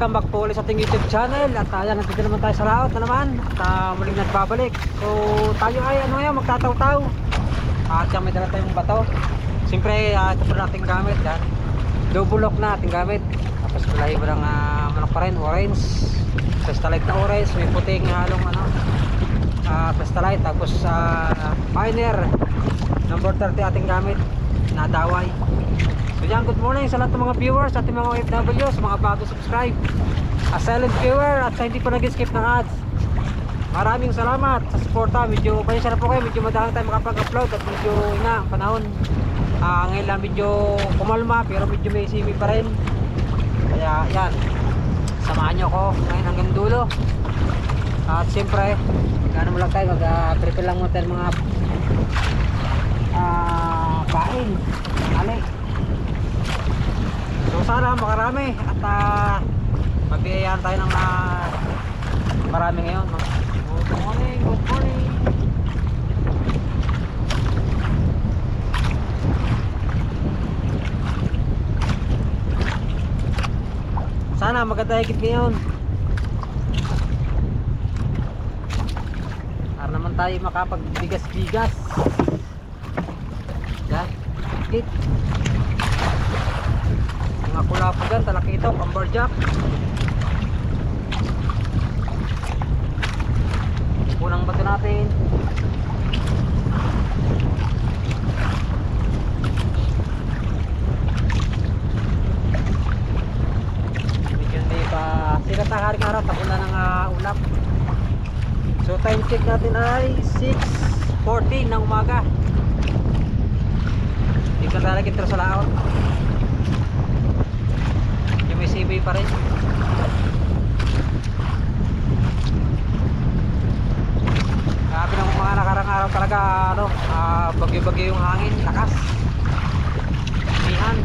welcome back po ulit sa ating YouTube channel. At ayan, nandito naman tayo sa laot na naman At uh, muling nagbabalik. So tayo ay ano ngayon, magtataw-taw. At yan may dala tayong bato. Siyempre, uh, ito po nating gamit yan. Double lock na ating gamit. Tapos kulay mo ng uh, manok pa rin, orange. Crystalite na orange, may puting halong ano. Uh, Crystalite Tapos uh, Pioneer Number 30 ating gamit Nadaway So good morning sa lahat ng mga viewers, ating mga OFW, sa mga bago subscribe. A silent viewer at sa hindi pa nag-skip ng ads. Maraming salamat sa suporta. Medyo, pasensya na po kayo, medyo madalang tayo makapag-upload at medyo na, panahon. Ah, ngayon lang medyo kumalma pero medyo may simi pa rin. Kaya yan, samahan nyo ako ngayon hanggang dulo. At siyempre, gano'n mo lang tayo, mag-prepare lang muna tayo mga ah, pain. Ali. So sana makarami at uh, magbiyayaan tayo ng uh, marami ngayon. Good morning, good morning. Sana maganda higit ngayon. Para naman tayo makapagbigas-bigas. Yan. Higit mga kulapo dyan, talakitok, amberjack unang bato natin. Medyo hindi pa sila taharing araw na ng uh, ulap. So time check natin ay 6.14 ng umaga. Hindi ka talaga ito sa laot CB pa rin. Grabe ng mga nakarang araw talaga ano ah, bagyo-bagyo yung hangin lakas. Mihan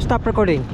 Stop recording.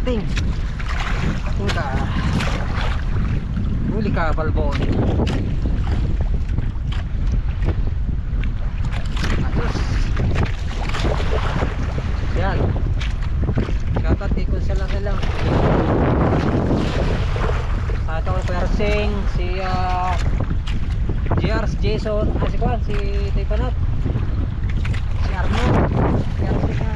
Bakting ka. Huli ka, balbon. Ayos. Yan. Shoutout kay Kunsala na lang. Sa ito kay Kuya Arsing, si ah, JR, Jason, ah, si Kwan, si Tay Panat, si Arno, si Arsing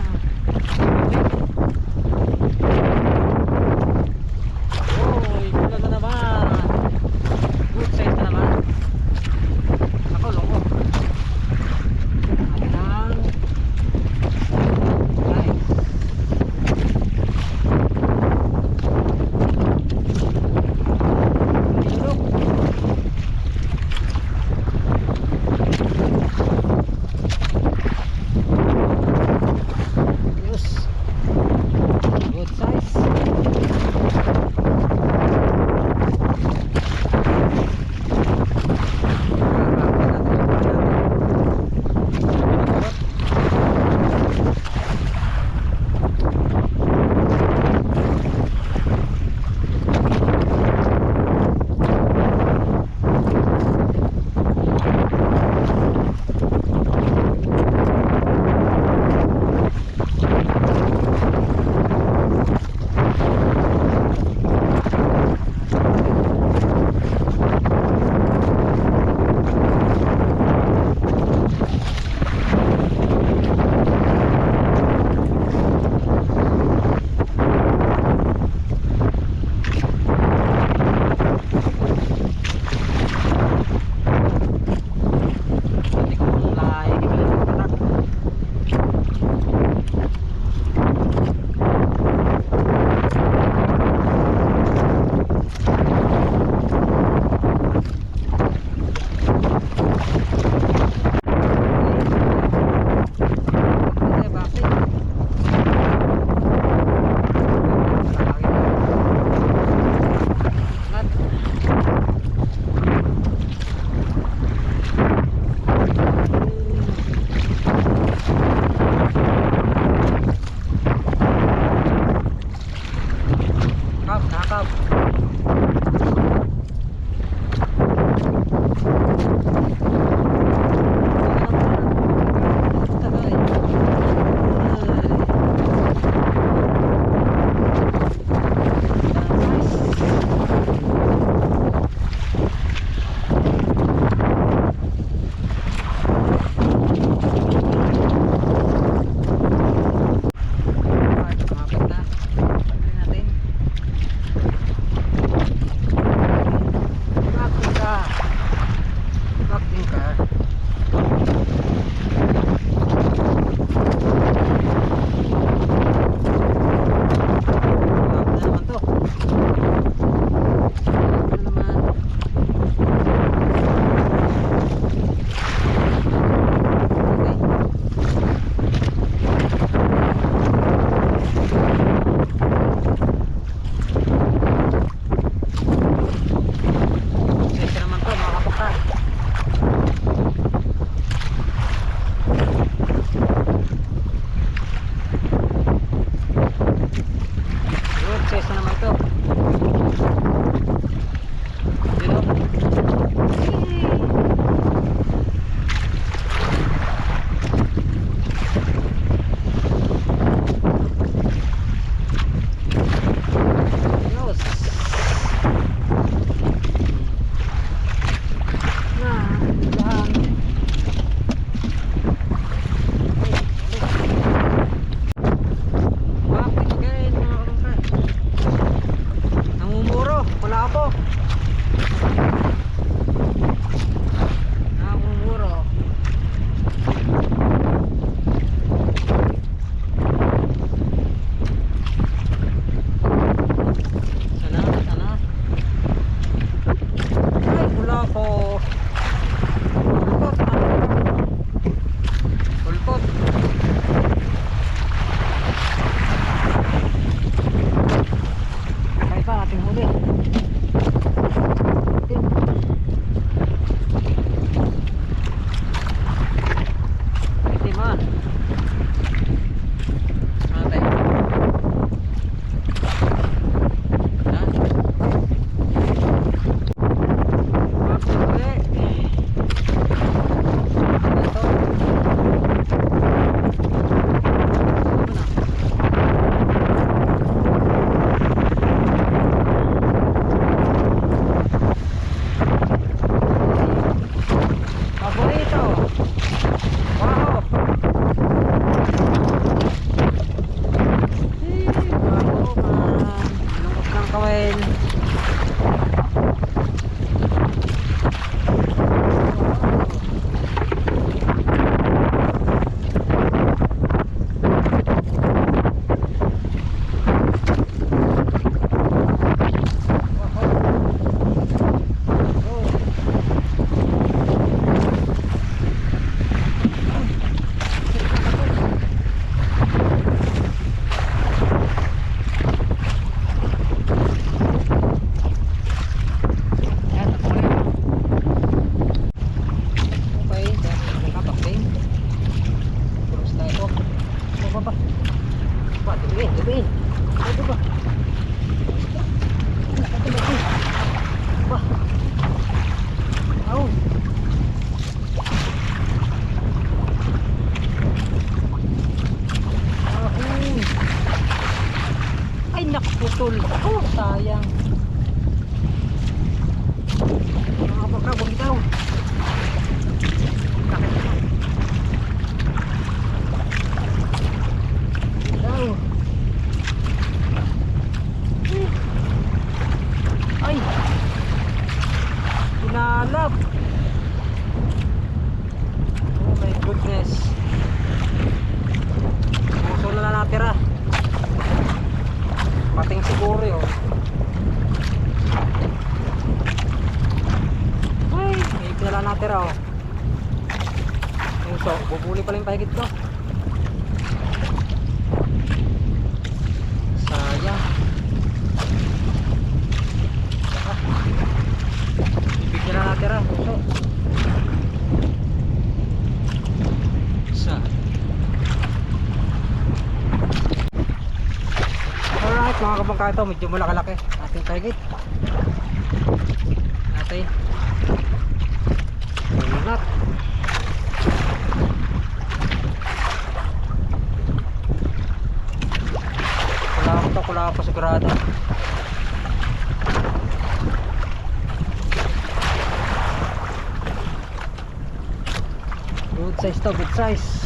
target mga kabangka ito medyo malaki-laki ating target natin Not. Kulang to, kulang sigurado. Good size to, good size.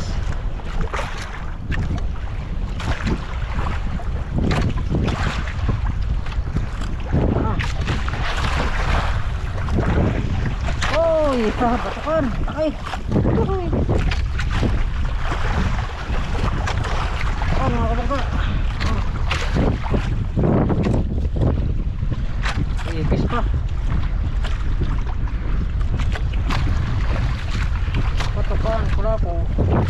na. Oh.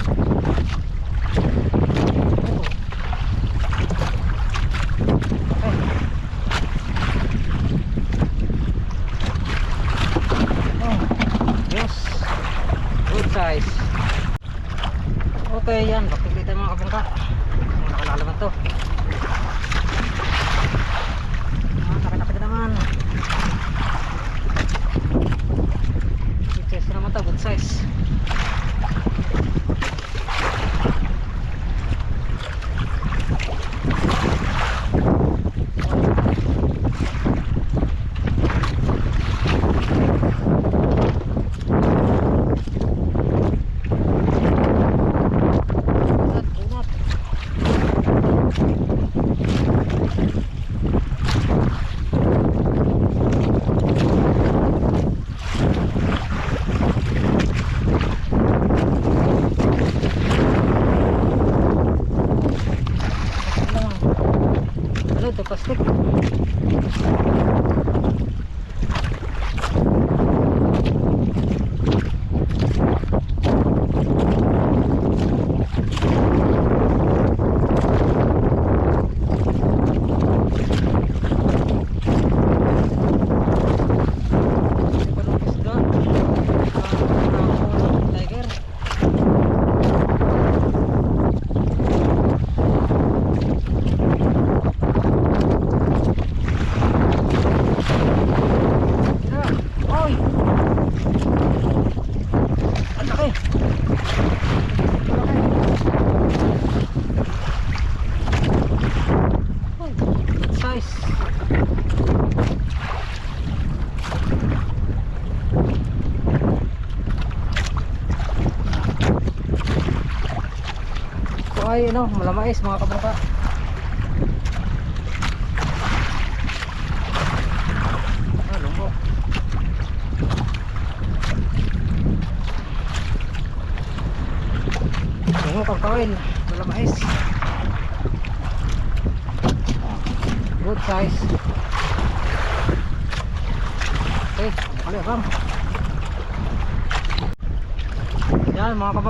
So ay ano, oh, malamais mga kabata.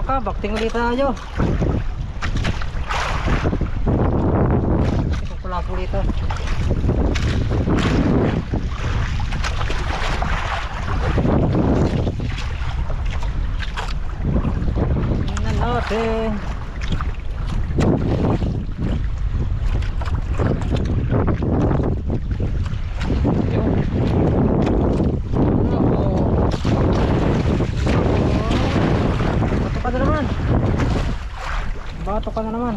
ka, bakting ulit tayo. Putukan na naman.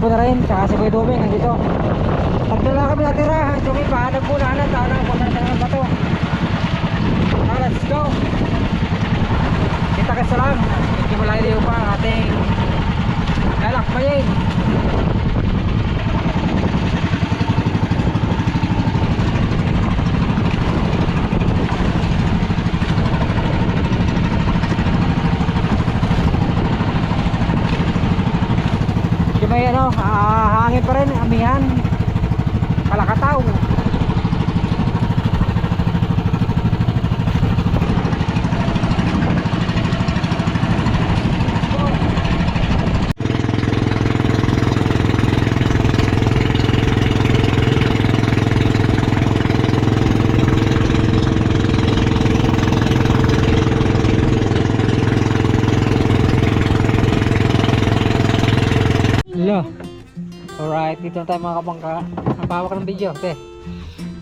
Na rin, dito na tayo mga kabangka. Ang pawak ng video, te.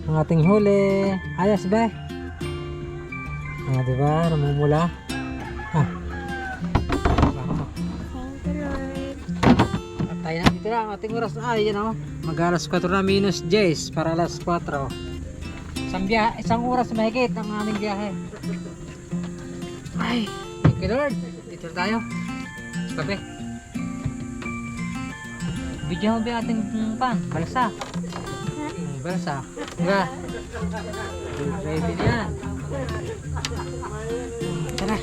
Ang ating huli. Ayos ba? Ah, di ba? Namumula. Ah. Tayo na dito na. Ang ating oras na. Ay, yan o. Mag alas 4 na minus 10 para alas 4. Isang, biyahe, isang oras mahigit ang aming biyahe. Ay, thank you Lord. Dito na tayo. Gabi. Bigyan mo ba ating mm, pan? Balsa. Mm, balsa. Nga. Ready na yan. Mm, Tara.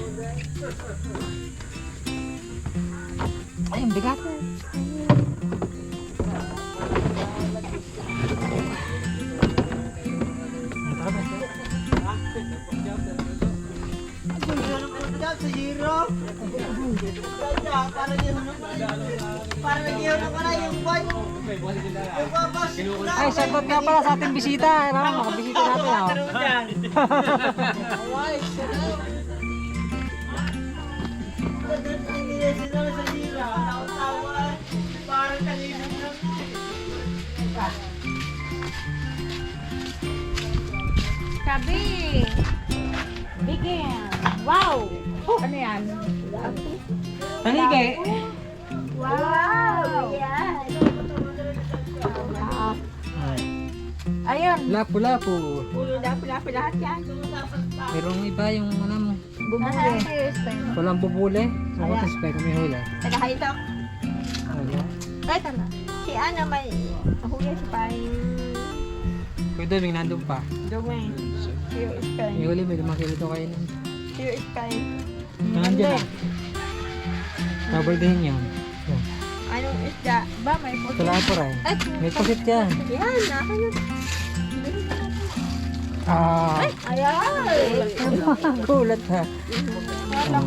Ay, ang bigat. Tara ba? Para nag-iwan ko na Ay, sagot nga pala sa ating bisita. Ano, makabisita natin. Oh. Parang. Sabi. Bigyan. Wow. Ano yan? Tanigay. Wow. Yan. Ayun. Lapu-lapu. Pula lahat yan. Merong iba yung ano mo. Bumuli. Walang bubule. Ako Ayan. tas pa kami huli. Tagahito. Ayan. Ay, tala. Si ano may huli si Pai. Kuya Doming nandun pa. Domain. Siyo Sky. May huli, may lumaki dito kayo nun. Siyo Sky. Nandiyan na. Pabaldihin yan. Yan. Anong isda? Ba, may puti. Tula po rin. Ay, May pusit yan. yan. Naka yun. Ah, Ayan. gulat ha. Ba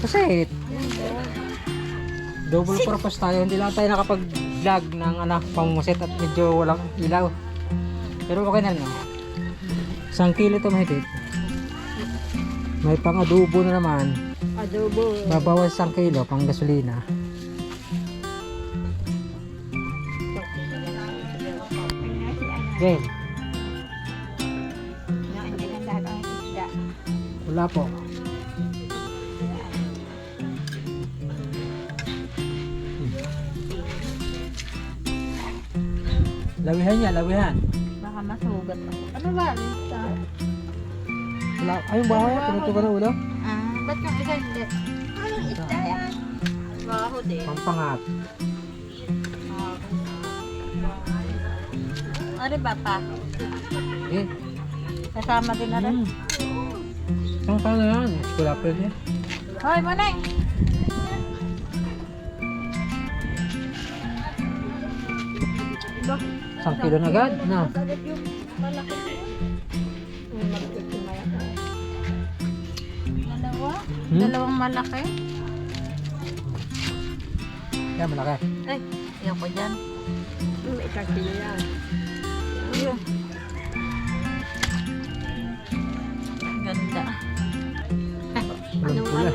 Pusit. Double purpose tayo. Hindi lang tayo nakapag-vlog ng anak pamusit at medyo walang ilaw. Pero okay na no. Isang kilo ito mahigit. May pang adobo na naman. Adobo. Babawas isang kilo pang gasolina. Game. Wala po. Lawihan niya, lawihan. Baka masugat ako. Ano ba? Wala. Ayun ba? Tinutukan na ulo? Ah, ba't yung isa hindi? Anong isda yan? Baho din. Pampangat. Ano ba pa? Eh. Kasama din na rin. Hmm. Ang paano yan? Wala pa yun eh. Hoy, Maneng! Isang kilo na agad. Na. Na. Dalawa? Hmm? Dalawang malaki? Yan, malaki. Ay, ayoko dyan. May isang kilo yan. Ganda. Walang pula.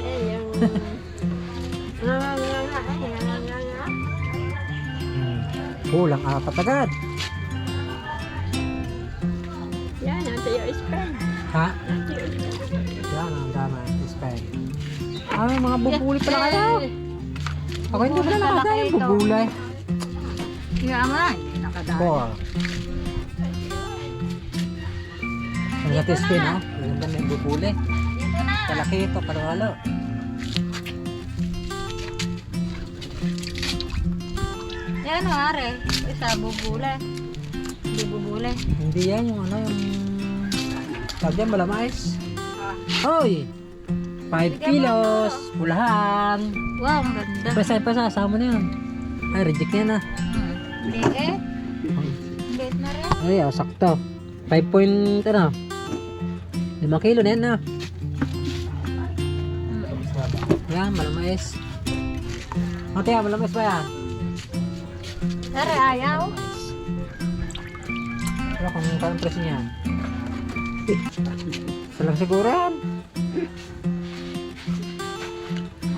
Hmm. Kulang apat agad. Yan, ang tayo spend. Ha? Yan, ang dama. Spend. Ah, may mga bubuli pala kayo. Ako hindi pala nakadaan yung bubuli. Kaya mo na, hindi nakadaan. Four. Ang gati spin, ha? Ang ganda may bubuli. Na. Kalaki ito, kalawalo. Yan, mare. Isa, bubule. Hindi bubule. Hindi yan yung ano, yung... Tawag yan, malamais. Hoy! 5 kilos, pulahan. Wow, ang ganda. Pesa, pesa, sama na yun. Ay, reject na yan ah. Hmm. Liit. Liit na rin. Ay, oh, sakto. 5 point, ano? 5 kilo na yan ah. Hmm. Yan, malamais. Ate, ah, malamais ba yan? Tara, ayaw. Wala kung kang presyo niyan. Isa lang siguro yan.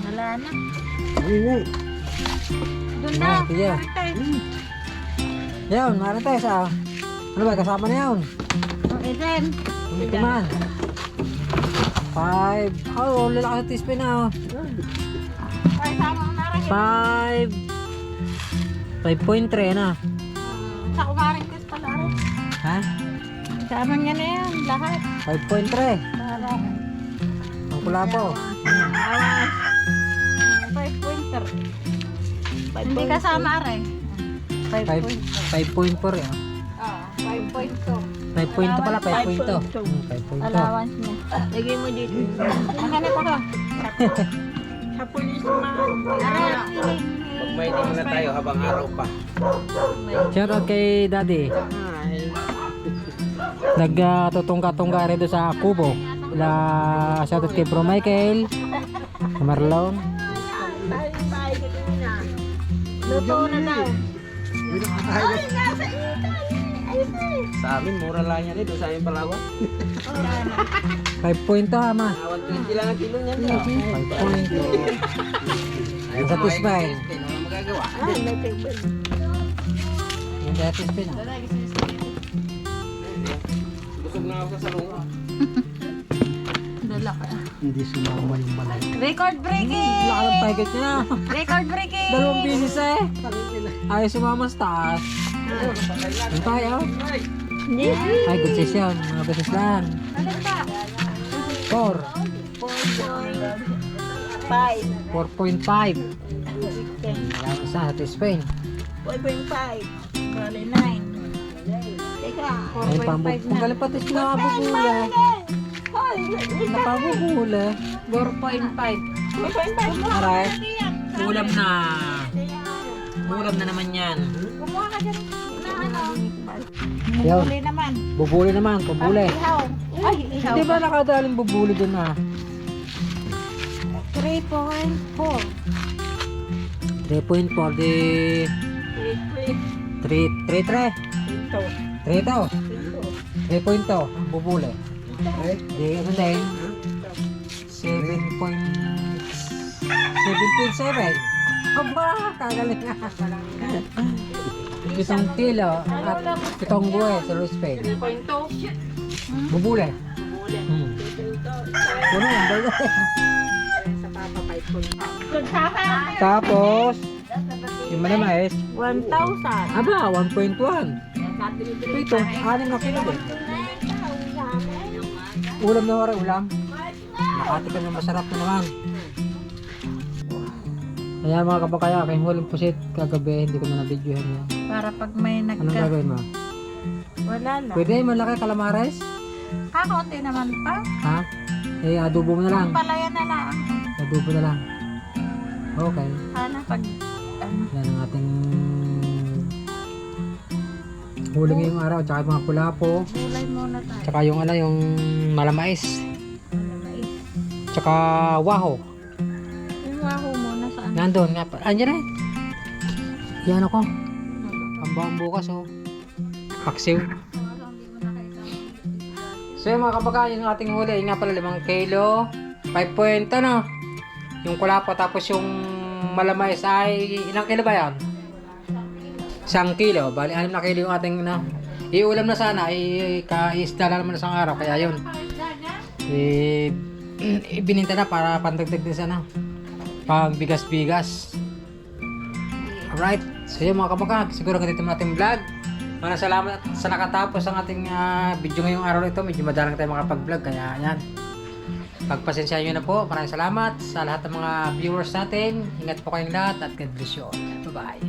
Wala na. Ay, Doon Ah, na. tiya. Yan, maraming tayo sa... Ano ba, kasama na yun? Ang isen. Kumitiman. Five. Oh, lalaki sa teaspoon na oh. Na rin. Five. 5.3 na. Sa kumarin ko pala rin. Ha? Sama niya na yan, lahat. 5.3. Para. Ang pula po. Awas. Five pointer. Hindi kasama rin. Five 5 point. 5.4 eh. Ah, five point two. 5.2 pala, 5.2. Hmm, 5.2. Allowance mo. Lagay mo dito. Makanip ako. Sa pulis feeling. Magmaiting na tayo habang araw pa. Shoutout kay Daddy. Nagtutungka-tungka rin doon sa Kubo. La shoutout kay Bro Michael. Marlon. Luto na daw. Sa amin, mura lang yan eh. Doon sa amin palawan. 5.2 ha ma. 120 lang ang kilo niyan. 5.2. Ang satisfy. Ano magagawa? Yung satisfy na. Busog na ako sa salunga. Dala ka. Hindi sumama yung balay. Record breaking! Laka ng packet niya. Record breaking! Dalawang bisis eh. Ayaw sumama sa taas. Yung tayo. Hindi. Ay, good yun. Mga beses lang. Ano? 4. 4.5. 4.5. Wala sa satisfy. 4.5. Bali 9. Teka, Ay, 4.5 pambuk. Kung na. galing pati nakabubula. Hoy, Nakabubula. 4.5. Aray. Ulam na. Ulam na naman yan. Kumuha ka dyan. Na? Yun. Bumuli naman. Bubuli naman. Pabuli. Ihaw. Ay, ihaw. Di ba nakadaling bubuli dun ah? 3.4. 3.4 di... 3, 3, 3. 3 to. 3 to. Ang bubuli. Di ano din? 7 point... 7.7. Aba, kagaling nga. Pitong kilo at pitong buwe sa Luis Pay. Kwento. Bubule. Hmm. Puno yan, balo. Sa papa 5 point. Tapos, yung malamais, 1,000. aba, 1.1. Ito, anim na kilo din. Ulam na wala, ulam. Nakatikim na masarap na naman. Kaya mga kabakaya, kayong huling pusit kagabi, hindi ko na na-videohan yan. Para pag may Anong nagka... gagawin mo? Wala lang. Pwede, malaki calamares? Kakaunti naman pa. Ha? Eh, adobo mo na lang. Palaya na lang. Adobo na lang. Okay. Sana pag... Ano, Yan ang ating huli ngayong araw. Tsaka yung mga kulapo. gulay muna tayo. Tsaka yung ano, yung malamais. Mais. Tsaka waho. Yung waho muna sa ano. Nandun nga pa. Andiyan na eh. Yan ako. Pambawang bukas oh. Paksiw. So yung mga kabakayan yung ating huli, yun nga pala 5 kilo, 5 point ano, yung kulapo tapos yung malamais ay ilang kilo ba yan? Isang kilo, bali 6 na kilo yung ating na. Iulam na sana, ay kaisda na naman isang araw, kaya yun. Eh, ibininta na para pandagdag din sana. Pang bigas-bigas. Alright, so yun mga kabakag, siguro ganito muna ating vlog. Maraming salamat sa nakatapos ang ating ah, video ngayong araw ito. Medyo madalang tayo makapag-vlog, kaya yan. Pagpasensyahan nyo na po. Maraming salamat sa lahat ng mga viewers natin. Ingat po kayong lahat at God bless you all. Bye-bye.